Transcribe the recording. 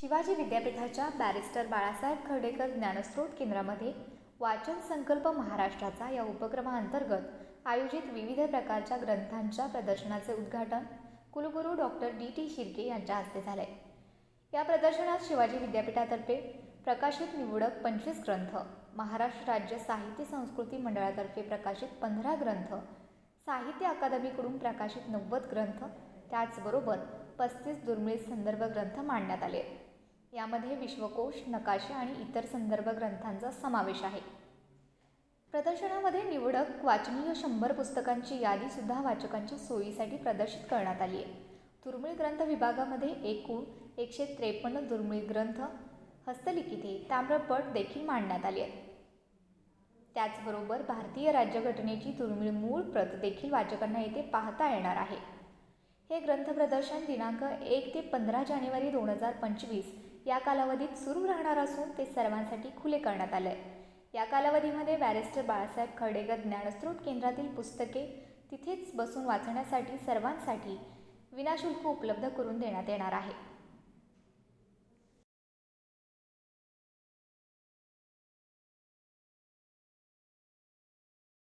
शिवाजी विद्यापीठाच्या बॅरिस्टर बाळासाहेब खर्डेकर ज्ञानस्रोत केंद्रामध्ये वाचन संकल्प महाराष्ट्राचा या उपक्रमाअंतर्गत आयोजित विविध प्रकारच्या ग्रंथांच्या प्रदर्शनाचे उद्घाटन कुलगुरू डॉक्टर डी टी शिर्के यांच्या हस्ते झाले. या प्रदर्शनात शिवाजी विद्यापीठातर्फे प्रकाशित निवडक पंचवीस ग्रंथ महाराष्ट्र राज्य साहित्य संस्कृती मंडळातर्फे प्रकाशित पंधरा ग्रंथ साहित्य अकादमीकडून प्रकाशित नव्वद ग्रंथ त्याचबरोबर पस्तीस दुर्मिळ संदर्भ ग्रंथ मांडण्यात आले. यामध्ये विश्वकोश नकाशे आणि इतर संदर्भ ग्रंथांचा समावेश आहे. प्रदर्शनामध्ये निवडक वाचनीय शंभर पुस्तकांची यादीसुद्धा वाचकांच्या सोयीसाठी प्रदर्शित करण्यात आली आहे. दुर्मिळ ग्रंथ विभागामध्ये एकूण एकशे त्रेपन्न दुर्मिळ ग्रंथ हस्तलिखिते ताम्रपट देखील मांडण्यात आली आहेत. त्याचबरोबर भारतीय राज्यघटनेची दुर्मिळ मूळ प्रत देखील वाचकांना येथे पाहता येणार आहे. हे ग्रंथ प्रदर्शन दिनांक एक ते पंधरा जानेवारी दोन हजार पंचवीस या कालावधीत सुरू राहणार असून ते सर्वांसाठी खुले करण्यात आले आहे या कालावधीमध्ये बॅरिस्टर बाळासाहेब खर्डेकर ज्ञानस्रोत केंद्रातील पुस्तके तिथेच बसून वाचण्यासाठी सर्वांसाठी विनाशुल्क उपलब्ध करून देण्यात येणार आहे.